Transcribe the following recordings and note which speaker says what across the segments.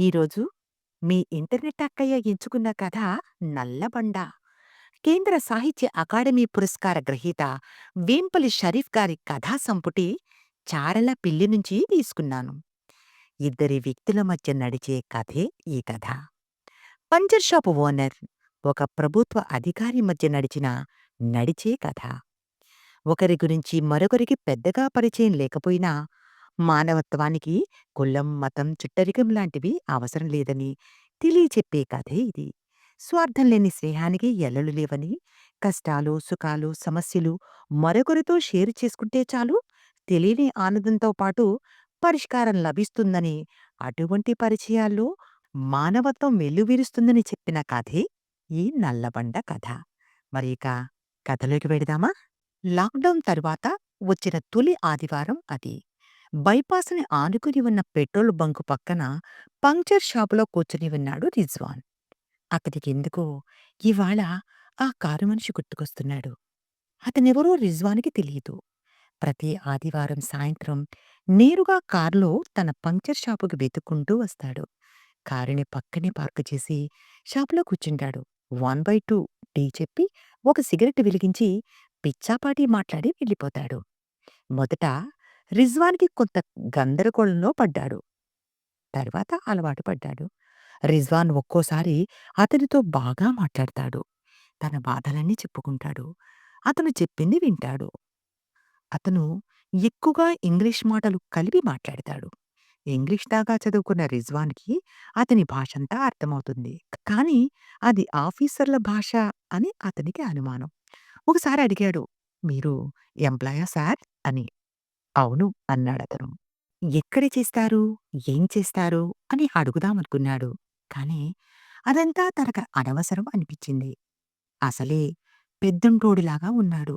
Speaker 1: ఈరోజు మీ ఇంటర్నెట్ అక్కయ్య ఎంచుకున్న కథ నల్లబండ కేంద్ర సాహిత్య అకాడమీ పురస్కార గ్రహీత వేంపల్లి షరీఫ్ గారి కథా సంపుటి చారల పిల్లి నుంచి తీసుకున్నాను. ఇద్దరి వ్యక్తుల మధ్య నడిచే కథే ఈ కథ. పంచర్ షాపు ఓనర్ ఒక ప్రభుత్వ అధికారి మధ్య నడిచిన నడిచే కథ. ఒకరి గురించి మరొకరికి పెద్దగా పరిచయం లేకపోయినా మానవత్వానికి కులం మతం చుట్టరికం లాంటివి అవసరం లేదని తెలియచెప్పే కథే ఇది. స్వార్థం లేని స్నేహానికి ఎల్లలు లేవని కష్టాలు సుఖాలు సమస్యలు మరొకరితో షేర్ చేసుకుంటే చాలు తెలియని ఆనందంతో పాటు పరిష్కారం లభిస్తుందని అటువంటి పరిచయాల్లో మానవత్వం వెల్లువిరుస్తుందని చెప్పిన కథే ఈ నల్లబండ కథ. మరి ఇక కథలోకి వెడదామా లాక్డౌన్ తరువాత వచ్చిన తొలి ఆదివారం అది. బైపాస్ని ఆనుకుని ఉన్న పెట్రోల్ బంకు పక్కన పంక్చర్ షాపులో కూర్చుని ఉన్నాడు రిజ్వాన్. అతనికి ఎందుకో ఇవాళ ఆ కారు మనిషి గుర్తుకొస్తున్నాడు. అతనెవరో రిజ్వాన్కి తెలియదు ప్రతి ఆదివారం సాయంత్రం నేరుగా కారులో తన పంక్చర్ షాపుకి వెతుక్కుంటూ వస్తాడు. కారుని పక్కనే పార్కు చేసి షాపులో కూర్చుంటాడు. వన్ బై టూ టీ చెప్పి ఒక సిగరెట్ వెలిగించి పిచ్చాపాటి మాట్లాడి వెళ్ళిపోతాడు. మొదట రిజ్వాన్కి కొంత గందరగోళంలో పడ్డాడు. తర్వాత అలవాటు పడ్డాడు. రిజ్వాన్ ఒక్కోసారి అతనితో బాగా మాట్లాడతాడు. తన బాధలన్నీ చెప్పుకుంటాడు. అతను చెప్పింది వింటాడు. అతను ఎక్కువగా ఇంగ్లీష్ మాటలు కలిపి మాట్లాడతాడు. ఇంగ్లీష్ దాకా చదువుకున్న రిజ్వాన్కి అతని భాషంతా అర్థమవుతుంది. కానీ అది ఆఫీసర్ల భాష అని అతనికి అనుమానం. ఒకసారి అడిగాడు మీరు ఎంప్లాయా సార్? అని. అవును. అన్నాడతను. ఎక్కడ చేస్తారు? ఏం చేస్తారు? అని అడుగుదామనుకున్నాడు. కాని అదంతా తనకు అనవసరం అనిపించింది. అసలే పెద్దంటోడిలాగా ఉన్నాడు.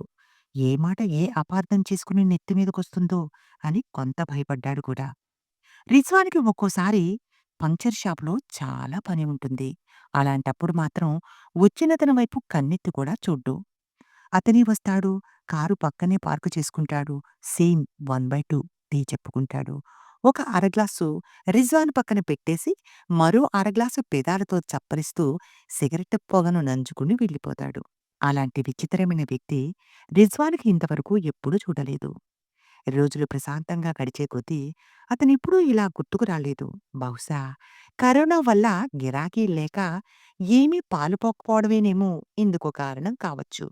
Speaker 1: ఏ మాట ఏ అపార్థం చేసుకుని నెత్తిమీదకొస్తుందో అని కొంత భయపడ్డాడు కూడా. రిజ్వాన్కి ఒక్కోసారి పంక్చర్ షాపులో చాలా పని ఉంటుంది. అలాంటప్పుడు మాత్రం వచ్చినతని వైపు కన్నెత్తి కూడా చూడ్డు. అతని వస్తాడు కారు పక్కనే పార్కు చేసుకుంటాడు. Same one by two tea చెప్పుకుంటాడు. ఒక అరగ్లాసు రిజ్వాన్ పక్కన పెట్టేసి మరో అరగ్లాసు పెదాలతో చప్పరిస్తూ సిగరెట్ పొగను నంచుకుని వెళ్ళిపోతాడు. అలాంటి విచిత్రమైన వ్యక్తి రిజ్వాన్కి ఇంతవరకు ఎప్పుడూ చూడలేదు. రోజులు ప్రశాంతంగా గడిచే కొద్దీ అతనిప్పుడూ ఇలా గుర్తుకు రాలేదు. బహుశా కరోనా వల్ల గిరాకీ లేక ఏమీ పాలుపోకపోవడమేనేమో ఇందుకో కారణం కావచ్చు.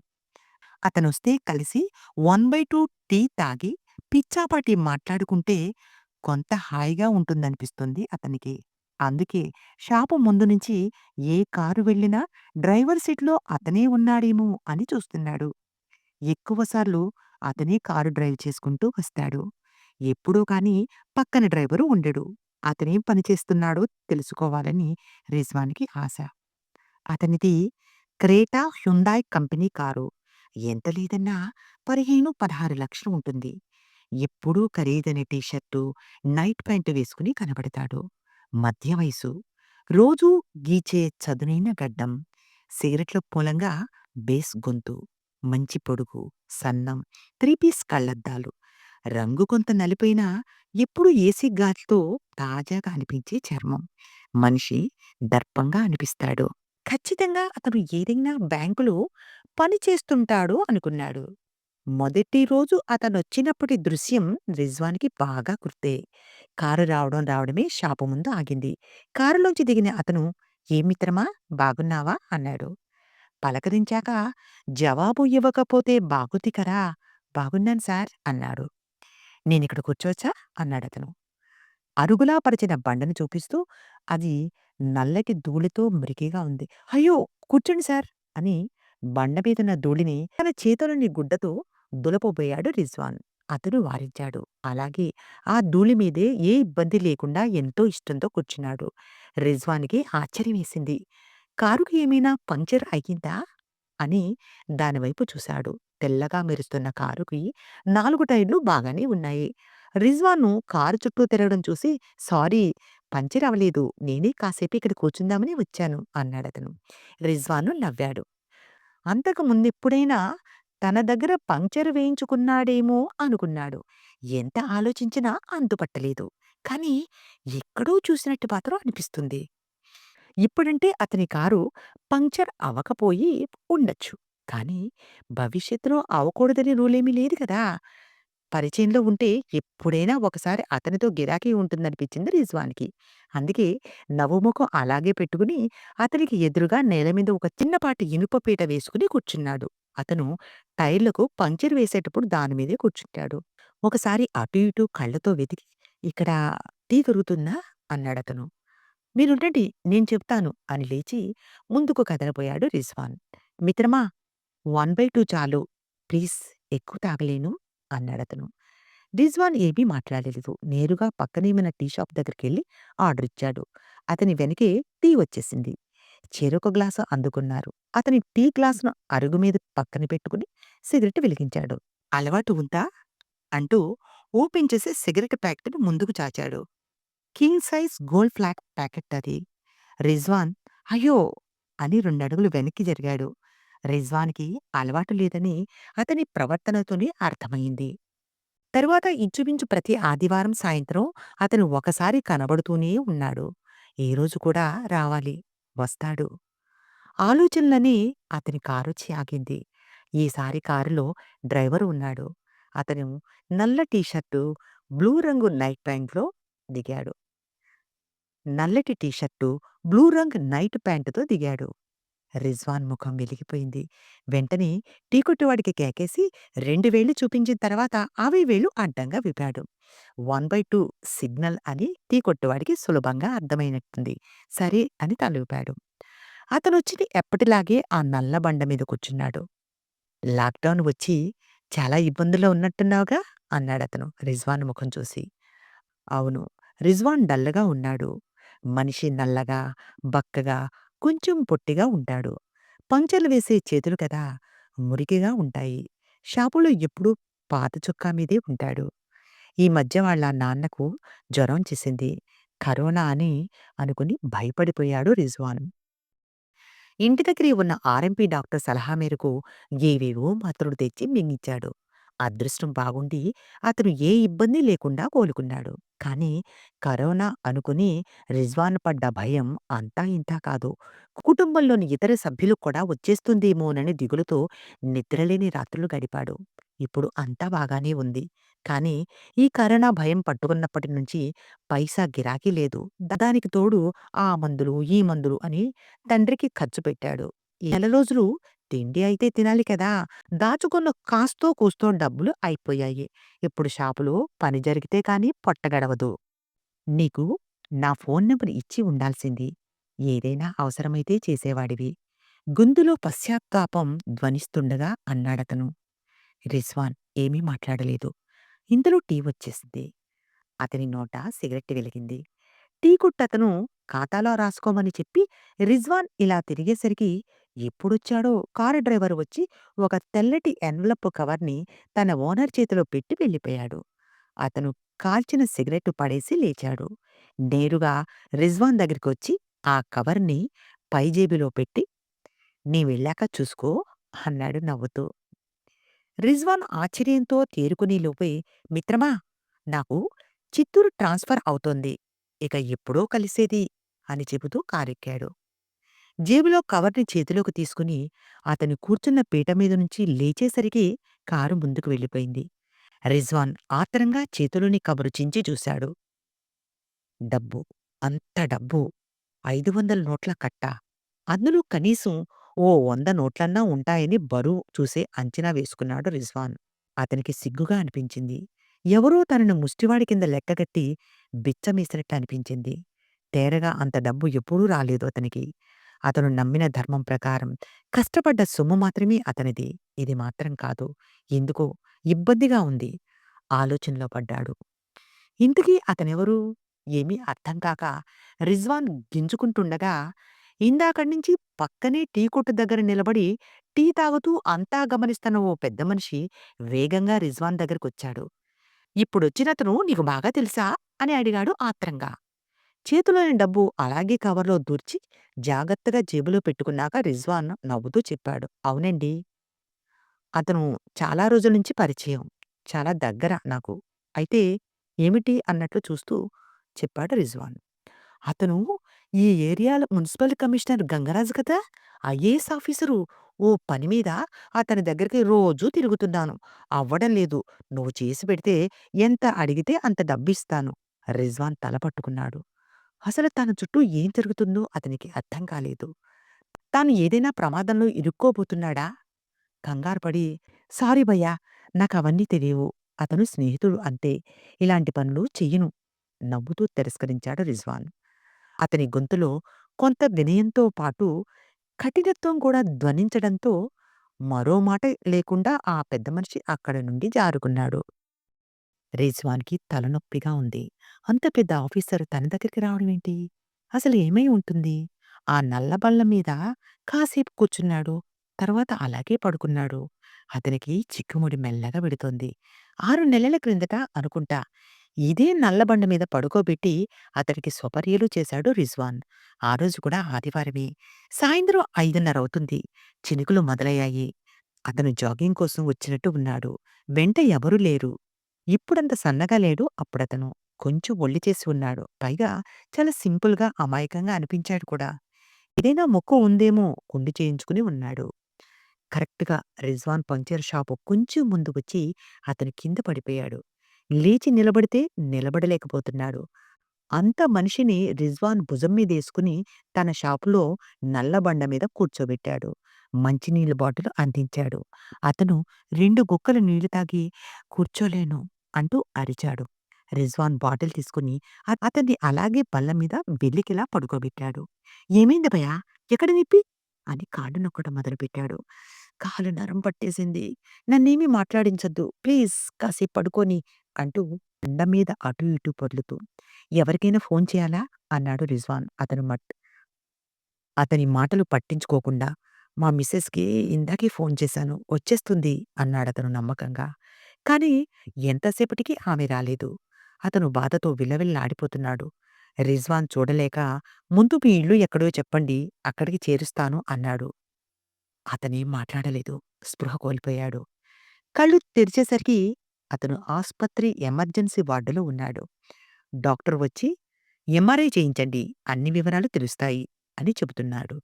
Speaker 1: అతనొస్తే కలిసి వన్ బై టూ టీ తాగి పిచ్చాపాటి మాట్లాడుకుంటే కొంత హాయిగా ఉంటుందనిపిస్తుంది అతనికి. అందుకే షాపు ముందు నుంచి ఏ కారు వెళ్ళినా డ్రైవర్ సీట్లో అతనే ఉన్నాడేమో అని చూస్తున్నాడు. ఎక్కువసార్లు అతనే కారు డ్రైవ్ చేసుకుంటూ వస్తాడు. ఎప్పుడూ కాని పక్కన డ్రైవరు ఉండడు. అతనేం పనిచేస్తున్నాడో తెలుసుకోవాలని రిజ్వాన్కి ఆశ. అతనిది క్రేటా హ్యుండాయ్ కంపెనీ కారు. ఎంత లేదన్నా పదిహేను పదహారు లక్షలు ఉంటుంది. ఎప్పుడూ ఖరీదైన టీషర్టు నైట్ ప్యాంటు వేసుకుని కనబడతాడు. మధ్య వయసు. రోజూ గీచే చదునైన గడ్డం. సిగరెట్లో మూలంగా బేస్ గొంతు మంచి పొడుగు సన్నం త్రీ పీస్ కళ్ళద్దాలు. రంగు కొంత నలిపోయినా ఎప్పుడు ఏసీ గాలితో తాజాగా అనిపించే చర్మం. మనిషి దర్పంగా అనిపిస్తాడు. ఖచ్చితంగా అతను ఏదైనా బ్యాంకులో పని చేస్తుంటాడు అనుకున్నాడు. మొదటి రోజు అతనొచ్చినప్పటి దృశ్యం రిజ్వాన్కి బాగా గుర్తే. కారు రావడం రావడమే షాపు ముందు ఆగింది. కారులోంచి దిగిన అతను ఏ మిత్రమా బాగున్నావా? అన్నాడు. పలకరించాక జవాబు ఇవ్వకపోతే బాగుంది కరా బాగున్నాను సార్ అన్నాడు. నేనిక్కడ కూర్చోవచ్చా? అన్నాడతను అరుగులా పరిచిన బండను చూపిస్తూ అది నల్లకి ధూళితో మురికిగా ఉంది. అయ్యో కూర్చోండి సార్ అని బండమీదున్న ధూళిని తన చేతిలోని గుడ్డతో దులపబోయాడు రిజ్వాన్. అతను వారించాడు అలాగే ఆ ధూళి మీదే ఏ ఇబ్బంది లేకుండా ఎంతో ఇష్టంతో కూర్చున్నాడు. రిజ్వాన్కి ఆశ్చర్యం వేసింది కారుకి ఏమైనా పంక్చర్ అయ్యిందా? అని దానివైపు చూశాడు. తెల్లగా మెరుస్తున్న కారుకి నాలుగు టైర్లు బాగానే ఉన్నాయి. రిజ్వాను కారు చుట్టూ తిరగడం చూసి సారీ పంచర్ అవ్వలేదు. నేనే కాసేపు ఇక్కడ కూర్చుందామని వచ్చాను అన్నాడతను. రిజ్వాను నవ్వాడు. అంతకు ముందెప్పుడైనా తన దగ్గర పంక్చర్ వేయించుకున్నాడేమో అనుకున్నాడు. ఎంత ఆలోచించినా అంతుపట్టలేదు. కానీ ఎక్కడో చూసినట్టు మాత్రం అనిపిస్తుంది. ఇప్పుడంటే అతని కారు పంక్చర్ అవ్వకపోయి ఉండొచ్చు. కానీ భవిష్యత్తులో అవ్వకూడదని రూలేమీ లేదు కదా! పరిచయంలో ఉంటే ఎప్పుడైనా ఒకసారి అతనితో గిరాకీ ఉంటుందనిపించింది రిజ్వాన్‌కి. అందుకే నవ్వుముఖం అలాగే పెట్టుకుని అతనికి ఎదురుగా నేల మీద ఒక చిన్నపాటి ఇనుప పీట వేసుకుని కూర్చున్నాడు. అతను టైర్లకు పంక్చర్ వేసేటప్పుడు దాని మీదే కూర్చుంటాడు. ఒకసారి అటూ ఇటూ కళ్ళతో వెతికి "ఇక్కడ టీ దొరుకుతుందా?" అన్నాడతను. "మీరుండండి నేను చెప్తాను" అని లేచి ముందుకు కదలపోయాడు రిజ్వాన్. "మిత్రమా 1/2 చాలు. ప్లీజ్ ఎక్కువ తాగలేను" అన్నాడతను. రిజ్వాన్ ఏమీ మాట్లాడలేదు. నేరుగా పక్కనే టీ షాప్ దగ్గరికెళ్ళి ఆర్డరిచ్చాడు. అతని వెనకే టీ వచ్చేసింది. చెరొక గ్లాసు అందుకున్నారు. అతని టీ గ్లాసును అరుగు మీద పక్కన పెట్టుకుని సిగరెట్ వెలిగించాడు. "అలవాటు ఉందా?" అంటూ ఓపెన్ చేసే సిగరెట్ ప్యాకెట్ను ముందుకు చాచాడు. King size gold flake packet అది. రిజ్వాన్ "అయ్యో!" అని రెండడుగులు వెనక్కి జరిగాడు. రిజ్వాన్‌కి అలవాటు లేదని అతని ప్రవర్తనతోనే అర్థమైంది. తరువాత ఇంచుమించు ప్రతి ఆదివారం సాయంత్రం అతను ఒకసారి కనబడుతూనే ఉన్నాడు. ఈ రోజు కూడా రావాలి. వస్తాడు. ఆలోచనలని అతని కారొచ్చి ఆగింది. ఈసారి కారులో డ్రైవరు ఉన్నాడు. అతను నల్ల టీ షర్టు, బ్లూ రంగు నైట్ ప్యాంట్‌లో దిగాడు. నల్లటి టీ షర్టు, బ్లూ రంగు నైట్ ప్యాంటుతో దిగాడు. రిజ్వాన్ ముఖం వెలిగిపోయింది. వెంటనే టీ కొట్టువాడికి కేకేసి 2 వేళ్ళు చూపించిన తర్వాత అవే వేళ్ళు అడ్డంగా విప్పాడు. 1/2 సిగ్నల్ అని టీ కొట్టువాడికి సులభంగా అర్థమైనట్టుంది. సరే అని తలూపాడు. అతనొచ్చి ఎప్పటిలాగే ఆ నల్ల బండ మీద కూర్చున్నాడు. "లాక్‌డౌన్ వచ్చి చాలా ఇబ్బందుల్లో ఉన్నట్టున్నావుగా?" అన్నాడతను రిజ్వాన్ ముఖం చూసి. అవును. రిజ్వాన్ డల్‌గా ఉన్నాడు. మనిషి నల్లగా, బక్కగా, కొంచెం పొట్టిగా ఉంటాడు. పంచలు వేసే చేతులు కదా! మురికిగా ఉంటాయి. షాపులో ఎప్పుడూ పాత చొక్కా మీదే ఉంటాడు. ఈ మధ్య వాళ్ళ నాన్నకు జ్వరం చేసింది. కరోనా అని అనుకుని భయపడిపోయాడు రిజ్వాన్. ఇంటి దగ్గరే ఉన్న ఆర్ఎంపీ డాక్టర్ సలహా మేరకు ఏవేవో మాత్రలు తెచ్చి మింగించాడు. అదృష్టం బాగుండి అతను ఏ ఇబ్బంది లేకుండా కోలుకున్నాడు. కానీ కరోనా అనుకుని రిజ్వాన్ పడ్డ భయం అంతా ఇంతా కాదు. కుటుంబంలోని ఇతర సభ్యులు కూడా వచ్చేస్తుందేమోనని దిగులుతో నిద్రలేని రాత్రులు గడిపాడు. ఇప్పుడు అంతా బాగానే ఉంది. కానీ ఈ కరోనా భయం పట్టుకున్నప్పటి నుంచి పైసా గిరాకీ లేదు. దానికి తోడు ఆ మందులు, ఈ మందులు అని తండ్రికి ఖర్చు పెట్టాడు. ఈ నెల రోజులు తిండి అయితే తినాలి కదా! దాచుకున్న కాస్తో కూస్తో డబ్బులు అయిపోయాయి. ఇప్పుడు షాపులో పని జరిగితే కానీ పొట్టగడవదు నీకు నా ఫోన్ నెంబర్ ఇచ్చి ఉండాల్సింది. ఏదైనా అవసరమైతే చేసేవాడివి. గొంతులో పశ్చాత్తాపం ధ్వనిస్తుండగా అన్నాడతను. రిజ్వాన్ ఏమీ మాట్లాడలేదు. ఇంతలో టీ వచ్చేసింది. అతని నోట సిగరెట్ వెలిగింది. టీ కుట్టతను ఖాతాలో రాసుకోమని చెప్పి రిజ్వాన్ ఇలా తిరిగేసరికి ఎప్పుడొచ్చాడో కారు డ్రైవర్ వచ్చి ఒక తెల్లటి ఎన్వలప్ కవర్‌ని తన ఓనర్ చేతిలో పెట్టి వెళ్ళిపోయాడు. అతను కాల్చిన సిగరెట్టు పడేసి లేచాడు. నేరుగా రిజ్వాన్ దగ్గరికొచ్చి ఆ కవర్‌ని పైజేబీలో పెట్టి "నీ వెళ్ళాక చూసుకో" అన్నాడు నవ్వుతూ. రిజ్వాన్ ఆశ్చర్యంతో తేరుకుని లోపే "మిత్రమా! నాకు చిత్తూరు ట్రాన్స్‌ఫర్ అవుతోంది. ఇక ఎప్పుడో కలిసేది" అని చెబుతూ కారెక్కాడు. జేబులో కవర్‌ని చేతిలోకి తీసుకుని అతను కూర్చున్న పీట మీద నుంచి లేచేసరికి కారు ముందుకు వెళ్ళిపోయింది. రిజ్వాన్ ఆత్రంగా చేతిలోని కబరు చించి చూశాడు. డబ్బు. అంత డబ్బు. 500 నోట్ల కట్ట. అందులో కనీసం ఓ వంద నోట్లన్నా ఉంటాయని బరువు చూసే అంచనా వేసుకున్నాడు రిజ్వాన్. అతనికి సిగ్గుగా అనిపించింది. ఎవరో తనను ముష్టివాడి కింద లెక్కగట్టి బిచ్చమేసినట్టు అనిపించింది. తేరగా అంత డబ్బు ఎప్పుడూ రాలేదు అతనికి. అతను నమ్మిన ధర్మం ప్రకారం కష్టపడ్డ సొమ్ము మాత్రమే అతనిది. ఇది మాత్రం కాదు. ఎందుకో ఇబ్బందిగా ఉంది. ఆలోచనలో పడ్డాడు. ఇంతకీ అతనెవరు? ఏమీ అర్థం కాక రిజ్వాన్ గింజుకుంటుండగా ఇందాకడ్నించి పక్కనే టీ కొట్టు దగ్గర నిలబడి టీ తాగుతూ అంతా గమనిస్తున్న ఓ పెద్ద మనిషి వేగంగా రిజ్వాన్ దగ్గరకొచ్చాడు. "ఇప్పుడొచ్చినతను నీకు బాగా తెలుసా?" అని అడిగాడు ఆత్రంగా. చేతిలోని డబ్బు అలాగే కవర్‌లో దూర్చి జాగ్రత్తగా జేబులో పెట్టుకున్నాక రిజ్వాన్ నవ్వుతూ చెప్పాడు. "అవునండి." అతను చాలా రోజుల నుంచి పరిచయం. చాలా దగ్గర నాకు. అయితే ఏమిటి అన్నట్లు చూస్తూ చెప్పాడు రిజ్వాన్. అతను ఈ ఏరియాలో మున్సిపల్ కమిషనర్ గంగరాజు కదా! IAS officer. ఓ పని మీద అతని దగ్గరికి రోజూ తిరుగుతున్నాను. అవ్వడం లేదు. నువ్వు చేసి పెడితే ఎంత అడిగితే అంత డబ్బిస్తాను. రిజ్వాన్ తల పట్టుకున్నాడు. అసలు తన చుట్టూ ఏం జరుగుతుందో అతనికి అర్థం కాలేదు. తాను ఏదైనా ప్రమాదంలో ఇరుక్కోబోతున్నాడా? కంగారుపడి సారీ భయ్యా! నాకవన్నీ తెలియవు. అతను స్నేహితుడు అంతే. ఇలాంటి పనులు చెయ్యను. నవ్వుతూ తిరస్కరించాడు రిజ్వాన్. అతని గొంతులో కొంత వినయంతో పాటు కఠినత్వం కూడా ధ్వనించడంతో మరో మాట లేకుండా ఆ పెద్ద మనిషి అక్కడి నుండి జారుకున్నాడు. రిజ్వాన్‌కి తలనొప్పిగా ఉంది. అంత పెద్ద ఆఫీసర్ తన దగ్గరికి రావడమేంటి? అసలు ఏమై ఉంటుంది? ఆ నల్ల బల్ల మీద కాసేపు కూర్చున్నాడు. తర్వాత అలాగే పడుకున్నాడు. అతనికి చిక్కుముడి మెల్లగా విడుతోంది 6 నెలల క్రిందట అనుకుంటా. ఇదే నల్ల బండ మీద పడుకోబెట్టి అతడికి స్వపర్యలు చేశాడు రిజ్వాన్. ఆ రోజు కూడా ఆదివారమే. సాయంత్రం 5:30 అవుతుంది. చినుకులు మొదలయ్యాయి. అతను జాగింగ్ కోసం వచ్చినట్టు ఉన్నాడు. వెంట ఎవరూ లేరు. ఇప్పుడంత సన్నగా లేడు అప్పుడతను. కొంచెం ఒళ్ళి చేసి ఉన్నాడు. పైగా చాలా సింపుల్‌గా, అమాయకంగా అనిపించాడు కూడా. ఏదైనా మొక్కు ఉందేమో కుండి చేయించుకుని ఉన్నాడు. కరెక్ట్‌గా రిజ్వాన్ పంక్చర్ షాపు కొంచెం ముందు వచ్చి అతను కింద పడిపోయాడు. లేచి నిలబడితే నిలబడలేకపోతున్నాడు. అంత మనిషిని రిజ్వాన్ భుజం మీదేసుకుని తన షాపులో నల్ల బండ మీద కూర్చోబెట్టాడు. మంచినీళ్ళ బాటిల్ అందించాడు. అతను 2 గుక్కలు నీళ్ళు తాగి కూర్చోలేను అంటూ అరిచాడు. రిజ్వాన్ బాటిల్ తీసుకుని అతన్ని అలాగే బల్ల మీద బెల్లికిలా పడుకోబెట్టాడు. ఏమైంది భయా ఎక్కడ నిప్పి అని కాడు నొక్కడం మొదలుపెట్టాడు. కాలు నరం పట్టేసింది. నన్నేమీ మాట్లాడించొద్దు. ప్లీజ్ కాసేపు పడుకోని అంటూ బండ మీద అటూ ఇటూ పొర్లుతూ. ఎవరికైనా ఫోన్ చేయాలా? అన్నాడు రిజ్వాన్. అతను మట్ అతని మాటలు పట్టించుకోకుండా మా మిస్సెస్కి ఇందాకే ఫోన్ చేశాను. వచ్చేస్తుంది అన్నాడతను నమ్మకంగా. కానీ ఎంతసేపటికి ఆమె రాలేదు. అతను బాధతో విలవిల్లాడిపోతున్నాడు. రిజ్వాన్ చూడలేక ముందు మీ ఇల్లు ఎక్కడో చెప్పండి. అక్కడికి చేరుస్తాను అన్నాడు. అతనేం మాట్లాడలేదు. స్పృహ కోల్పోయాడు. కళ్ళు తెరిచేసరికి అతను ఆస్పత్రి ఎమర్జెన్సీ వార్డులో ఉన్నాడు. డాక్టర్ వచ్చి ఎంఆర్ఐ చేయించండి. అన్ని వివరాలు తెలుస్తాయి అని చెబుతున్నాడు.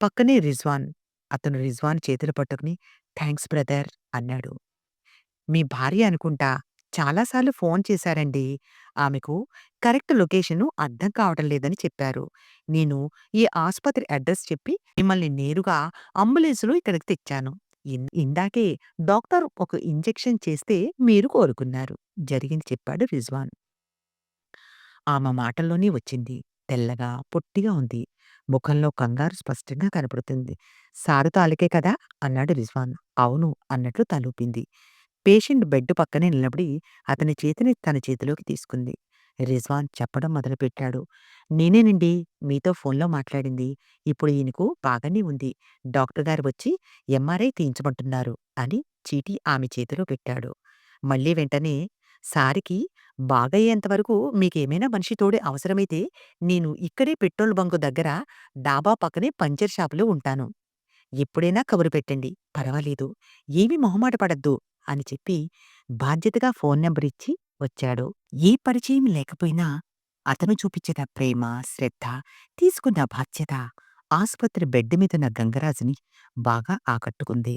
Speaker 1: పక్కనే రిజ్వాన్. అతను రిజ్వాన్ చేతులు పట్టుకుని థాంక్స్ బ్రదర్ అన్నాడు. మీ భార్య అనుకుంటా. చాలాసార్లు ఫోన్ చేశారండి. ఆమెకు కరెక్ట్ లొకేషను అర్థం కావటం లేదని చెప్పారు. నేను ఈ ఆసుపత్రి అడ్రస్ చెప్పి మిమ్మల్ని నేరుగా అంబులెన్స్‌లో ఇక్కడికి తెచ్చాను. ఇన్ ఇందాకే డాక్టర్ ఒక ఇంజెక్షన్ చేస్తే మీరు కోలుకున్నారు. జరిగింది చెప్పాడు రిజ్వాన్. ఆమె మాటల్లోనే వచ్చింది. తెల్లగా, పొట్టిగా ఉంది. ముఖంలో కంగారు స్పష్టంగా కనపడుతుంది. సారు తాలూకే కదా? అన్నాడు రిజ్వాన్. అవును అన్నట్లు తలూపింది. పేషెంట్ బెడ్ పక్కనే నిలబడి అతని చేతిని తన చేతిలోకి తీసుకుంది. రిజ్వాన్ చెప్పడం మొదలుపెట్టాడు. నేనేనండి మీతో ఫోన్‌లో మాట్లాడింది. ఇప్పుడు ఈయనకు బాగానే ఉంది. డాక్టర్ గారు వచ్చి ఎంఆర్ఐ తీయించమంటున్నారు అని చీటీ ఆమె చేతిలో పెట్టాడు. మళ్ళీ వెంటనే సారికి బాగయ్యేంతవరకు మీకేమైనా మనిషి తోడే అవసరమైతే నేను ఇక్కడే పెట్రోల్ బంకు దగ్గర డాబా పక్కనే పంచర్ షాపులో ఉంటాను. ఎప్పుడైనా కబురు పెట్టండి. పర్వాలేదు. ఏమీ మొహమాట పడద్దు అని చెప్పి బాధ్యతగా ఫోన్ నెంబర్ ఇచ్చి వచ్చాడు. ఏ పరిచయం లేకపోయినా అతను చూపించిన ప్రేమ, శ్రద్ధ, తీసుకున్న బాధ్యత ఆసుపత్రి బెడ్ మీదున్న గంగరాజుని బాగా ఆకట్టుకుంది.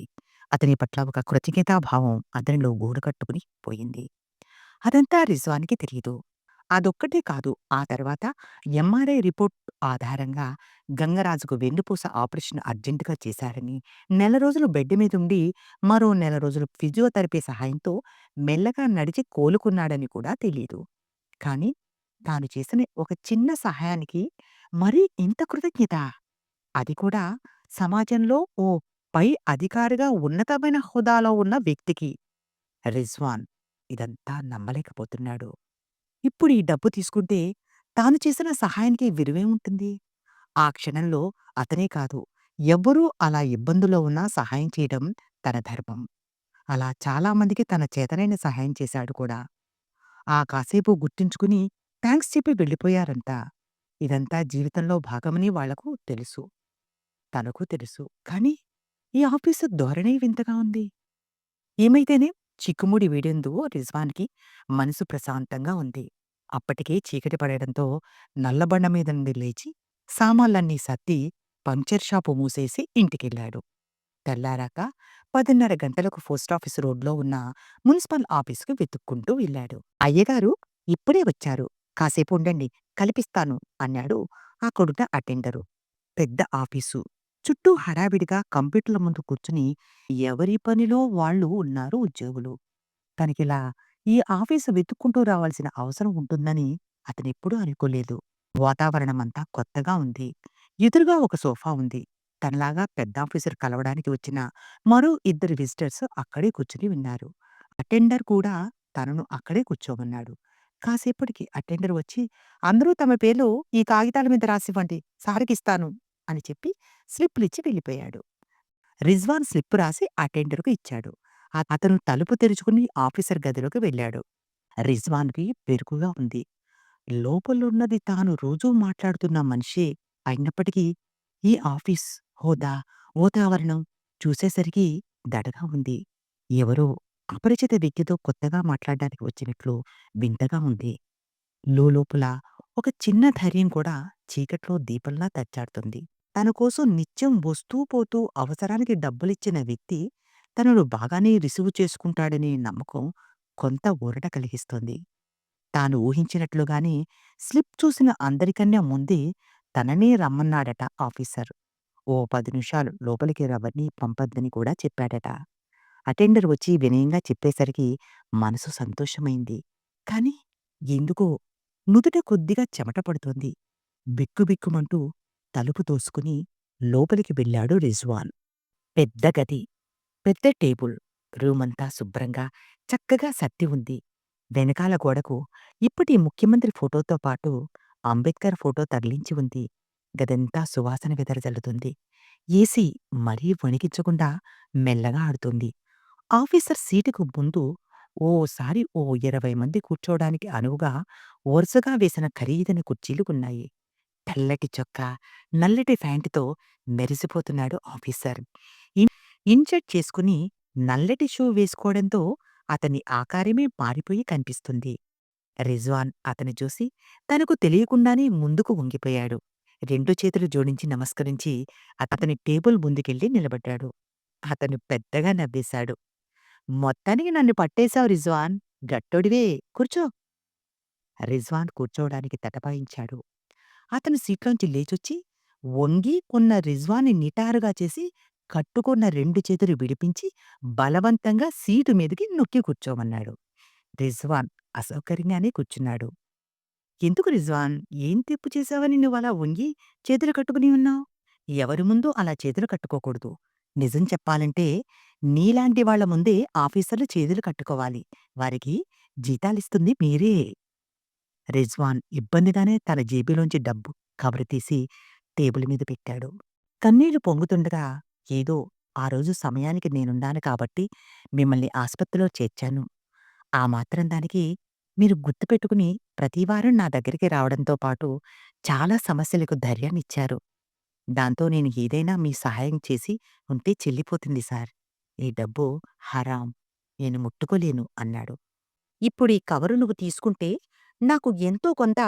Speaker 1: అతని పట్ల ఒక కృతజ్ఞతాభావం అతనిలో గూడుకట్టుకుని పోయింది. అదంతా రిజ్వానికి తెలియదు అదొక్కటే కాదు. ఆ తర్వాత ఎంఆర్ఐ రిపోర్ట్ ఆధారంగా గంగరాజుకు వెన్నుపూస ఆపరేషన్ అర్జెంటుగా చేశారని, నెల రోజులు బెడ్ మీదుండి మరో నెల రోజులు ఫిజియోథెరపీ సహాయంతో మెల్లగా నడిచి కోలుకున్నాడని కూడా తెలీదు. కానీ తాను చేసిన ఒక చిన్న సహాయానికి మరీ ఇంత కృతజ్ఞత! అది కూడా సమాజంలో ఓ పై అధికారిగా ఉన్నతమైన హోదాలో ఉన్న వ్యక్తికి. రిజ్వాన్ ఇదంతా నమ్మలేకపోతున్నాడు. ఇప్పుడు ఈ డబ్బు తీసుకుంటే తాను చేసిన సహాయానికి విలువేముంటుంది? ఆ క్షణంలో అతనే కాదు, ఎవ్వరూ అలా ఇబ్బందుల్లో ఉన్నా సహాయం చేయడం తన ధర్మం. అలా చాలామందికి తన చేతనైన సహాయం చేశాడు కూడా. ఆ కాసేపు గుర్తుంచుకుని థాంక్స్ చెప్పి వెళ్ళిపోయారంతా. ఇదంతా జీవితంలో భాగమని వాళ్ళకు తెలుసు. తనకు తెలుసు. కానీ ఈ ఆఫీసు ధోరణే వింతగా ఉంది. ఏమైతేనేం చిక్కుముడి వీడేందు రిజ్వాన్‌కి మనసు ప్రశాంతంగా ఉంది. అప్పటికే చీకటి పడడంతో నల్లబండ మీద నుండి లేచి సామాన్లన్నీ సర్ది పంక్చర్ షాపు మూసేసి ఇంటికెళ్ళాడు. తెల్లారాక పదిన్నర గంటలకు పోస్టాఫీసు రోడ్‌లో ఉన్న మున్సిపల్ ఆఫీసుకి వెతుక్కుంటూ వెళ్ళాడు. అయ్యగారు ఇప్పుడే వచ్చారు. కాసేపు ఉండండి కల్పిస్తాను అన్నాడు అక్కడున్న అటెండరు. పెద్ద ఆఫీసు. చుట్టూ హడావిడిగా కంప్యూటర్ల ముందు కూర్చుని ఎవరి పనిలో వాళ్ళు ఉన్నారు ఉద్యోగులు. తనకిలా ఈ ఆఫీసు వెతుక్కుంటూ రావాల్సిన అవసరం ఉంటుందని అతనెప్పుడూ అనుకోలేదు. వాతావరణమంతా కొత్తగా ఉంది. ఎదురుగా ఒక సోఫా ఉంది. తనలాగా పెద్ద ఆఫీసర్ కలవడానికి వచ్చిన మరో ఇద్దరు విజిటర్స్ అక్కడే కూర్చుని ఉన్నారు. అటెండర్ కూడా తనను అక్కడే కూర్చోమన్నాడు. కాసేపటికి అటెండర్ వచ్చి అందరూ తమ పేర్లు ఈ కాగితాల మీద రాసివ్వండి సార్‌కిస్తాను అని చెప్పి స్లిప్పులిచ్చి వెళ్ళిపోయాడు. రిజ్వాన్ స్లిప్ రాసి అటెండర్‌కు ఇచ్చాడు. అతను తలుపు తెరుచుకుని ఆఫీసర్ గదిలోకి వెళ్ళాడు. రిజ్వాన్‌కి బెరుకుగా ఉంది. లోపలున్నది తాను రోజూ మాట్లాడుతున్న మనిషే అయినప్పటికీ ఈ ఆఫీస్, హోదా, వాతావరణం చూసేసరికి దడగా ఉంది. ఎవరో అపరిచిత వ్యక్తితో కొత్తగా మాట్లాడడానికి వచ్చినట్లు వింతగా ఉంది. లోలోపల ఒక చిన్న ధైర్యం కూడా చీకట్లో దీపంలా తచ్చాడుతుంది. తన కోసం నిత్యం వస్తూ పోతూ అవసరానికి డబ్బులిచ్చిన వ్యక్తి తనను బాగానే రిసీవ్ చేసుకుంటాడనే నమ్మకం కొంత ఊరట కలిగిస్తోంది. తాను ఊహించినట్లుగానే స్లిప్ చూసిన అందరికన్నా ముందే తననే రమ్మన్నాడట ఆఫీసర్. ఓ పది నిమిషాలు లోపలికి రవ్వని పంపద్దని కూడా చెప్పాడట. అటెండర్ వచ్చి వినయంగా చెప్పేసరికి మనసు సంతోషమైంది. కాని ఎందుకో నుదుట కొద్దిగా చెమట పడుతోంది. బిక్కుబిక్కుమంటూ తలుపు తోసుకుని లోపలికి వెళ్ళాడు రిజ్వాన్. పెద్ద గది. పెద్ద టేబుల్. రూమంతా శుభ్రంగా, చక్కగా సర్ది ఉంది. వెనకాల గోడకు ఇప్పటి ముఖ్యమంత్రి ఫోటోతో పాటు అంబేద్కర్ ఫోటో తగిలించి ఉంది. గదంతా సువాసన వెదజల్లుతుంది. ఏసీ మరీ వణికించకుండా మెల్లగా ఆడుతోంది. ఆఫీసర్ సీటుకు ముందు ఓసారి ఓ 20 మంది కూర్చోడానికి అనువుగా వరుసగా వేసిన ఖరీదైన కుర్చీలు ఉన్నాయి. తెల్లటి చొక్కా, నల్లటి ప్యాంటుతో మెరిసిపోతున్నాడు ఆఫీసర్. ఇన్ ఇన్‌షర్ట్ చేసుకుని నల్లటి షూ వేసుకోవడంతో అతని ఆకారమే మారిపోయి కనిపిస్తుంది. రిజ్వాన్ అతని చూసి తనకు తెలియకుండానే ముందుకు వంగిపోయాడు. రెండు చేతులు జోడించి నమస్కరించి అతని టేబుల్ ముందుకెళ్ళి నిలబడ్డాడు. అతను పెద్దగా నవ్వేశాడు. మొత్తానికి నన్ను పట్టేశావు రిజ్వాన్. గట్టొడివే కూర్చో. రిజ్వాన్ కూర్చోవడానికి తటపాయించాడు. అతను సీట్లోంచి లేచొచ్చి వంగి ఉన్న రిజ్వాన్ని నిటారుగా చేసి కట్టుకున్న రెండు చేతులు విడిపించి బలవంతంగా సీటు మీదకి నొక్కి కూర్చోమన్నాడు. రిజ్వాన్ అసౌకర్యంగానే కూర్చున్నాడు. ఎందుకు రిజ్వాన్? ఏం తప్పు చేశావని నువ్వలా వంగి చేతులు కట్టుకుని ఉన్నావు? ఎవరి ముందు అలా చేతులు కట్టుకోకూడదు. నిజం చెప్పాలంటే నీలాంటి వాళ్ళ ముందే ఆఫీసర్లు చేతులు కట్టుకోవాలి. వారికి జీతాలిస్తుంది మీరే. రిజ్వాన్ ఇబ్బందిగానే తన జేబులోంచి డబ్బు కవరు తీసి టేబుల్ మీద పెట్టాడు. కన్నీళ్ళు పొంగుతుండగా ఏదో ఆ రోజు సమయానికి నేనున్నాను కాబట్టి మిమ్మల్ని ఆస్పత్రిలో చేర్చాను. ఆ మాత్రం దానికి మీరు గుర్తుపెట్టుకుని ప్రతివారం నా దగ్గరికి రావడంతో పాటు చాలా సమస్యలకు ధైర్యాన్నిచ్చారు. దాంతో నేను ఏదైనా మీ సహాయం చేసి ఉంటే చెల్లిపోతుంది సార్. ఈ డబ్బు హరాం. నేను ముట్టుకోలేను అన్నాడు. ఇప్పుడీ కవరు నువ్వు తీసుకుంటే నాకు ఎంతో కొంత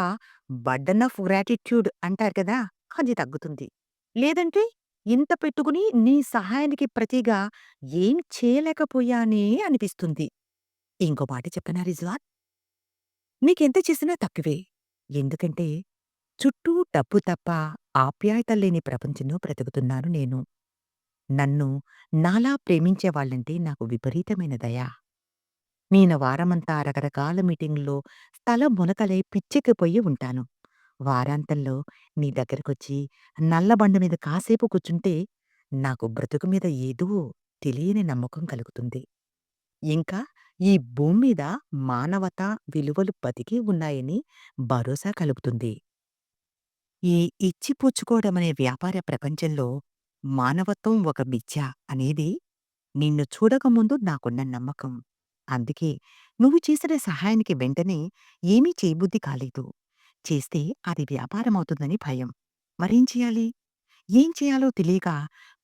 Speaker 1: బర్డన్ ఆఫ్ గ్రాటిట్యూడ్ అంటారు కదా! అది తగ్గుతుంది. లేదంటే ఇంత పెట్టుకుని నీ సహాయానికి ప్రతిగా ఏం చేయలేకపోయానే అనిపిస్తుంది. ఇంకో మాట చెప్పనా రిజ్వాన్? నీకెంత చేసినా తక్కువే. ఎందుకంటే చుట్టూ డబ్బు తప్ప ఆప్యాయత లేని ప్రపంచంలో బ్రతుకుతున్నాను నేను. నన్ను నాలా ప్రేమించేవాళ్ళంటే నాకు విపరీతమైన దయా నేను వారమంతా రకరకాల మీటింగుల్లో స్థలం మునకలై పిచ్చెక్కిపోయి ఉంటాను. వారాంతంలో నీ దగ్గరకొచ్చి నల్లబండ మీద కాసేపు కూర్చుంటే నాకు బ్రతుకు మీద ఏదో తెలియని నమ్మకం కలుగుతుంది. ఇంకా ఈ భూమ్మీద మానవతా విలువలు బతికి ఉన్నాయని భరోసా కలుగుతుంది. ఈ ఇచ్చిపుచ్చుకోవడమనే వ్యాపార ప్రపంచంలో మానవత్వం ఒక మిథ్య అనేది నిన్ను చూడకముందు నాకున్న నమ్మకం. అందుకే నువ్వు చేసిన సహాయానికి వెంటనే ఏమీ చేయబుద్ధి కాలేదు. చేస్తే అది వ్యాపారమవుతుందని భయం. మరేం చెయ్యాలి? ఏం చేయాలో తెలియక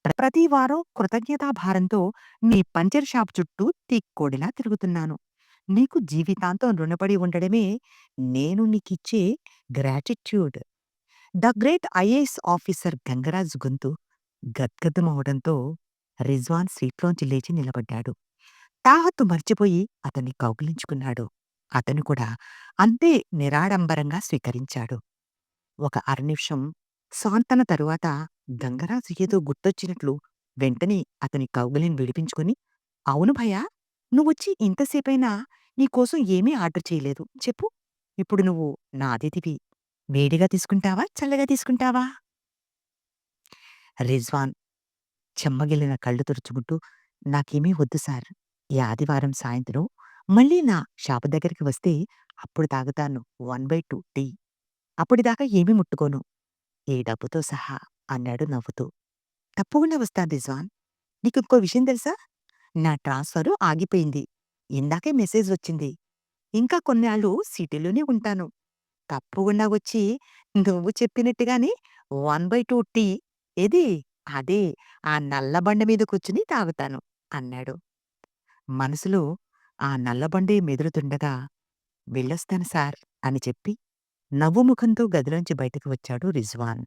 Speaker 1: ప్రతి వారం కృతజ్ఞతాభారంతో నీ పంచర్ షాప్ చుట్టూ తిక్కోడిలా తిరుగుతున్నాను. నీకు జీవితాంతం రుణపడి ఉండడమే నేను నీకిచ్చే gratitude. The great IAS officer Gangaraju గొంతు గద్గదమవడంతో రిజ్వాన్ సీట్లోంచి లేచి నిలబడ్డాడు. తాహత్తు మర్చిపోయి అతన్ని కౌగిలించుకున్నాడు. అతను కూడా అంతే నిరాడంబరంగా స్వీకరించాడు. ఒక అరనిమిషం సాంతన తరువాత గంగరాజు ఏదో గుర్తొచ్చినట్లు వెంటనే అతని కౌగిలిని విడిపించుకుని, అవును భయ్యా! నువ్వొచ్చి ఇంతసేపైనా నీకోసం ఏమీ ఆర్డర్ చేయలేదు. చెప్పు. ఇప్పుడు నువ్వు నా అతిథివి. వేడిగా తీసుకుంటావా? చల్లగా తీసుకుంటావా? రిజ్వాన్ చెమ్మగిల్లిన కళ్ళు తుడుచుకుంటూ నాకేమీ వద్దు సార్. ఈ ఆదివారం సాయంత్రం మళ్ళీ నా షాపు దగ్గరికి వస్తే అప్పుడు తాగుతాను 1/2 టీ. అప్పటిదాకా ఏమీ ముట్టుకోను. ఈ డబ్బుతో సహా అన్నాడు నవ్వుతూ. తప్పకుండా వస్తా రిజ్వాన్. నీకింకో విషయం తెలుసా? నా ట్రాన్స్‌ఫరు ఆగిపోయింది. ఇందాకే మెసేజ్ వచ్చింది. ఇంకా కొన్నాళ్ళు సిటీలోనే ఉంటాను. తప్పకుండా వచ్చి నువ్వు చెప్పినట్టుగానే 1/2 టీ ఏది అదే ఆ నల్ల బండ మీద కూర్చుని తాగుతాను అన్నాడు. మనసులో ఆ నల్లబండే మెదులుతుండగా వెళ్ళొస్తాను సార్ అని చెప్పి నవ్వుముఖంతో గదిలోంచి బయటకు వచ్చాడు రిజ్వాన్.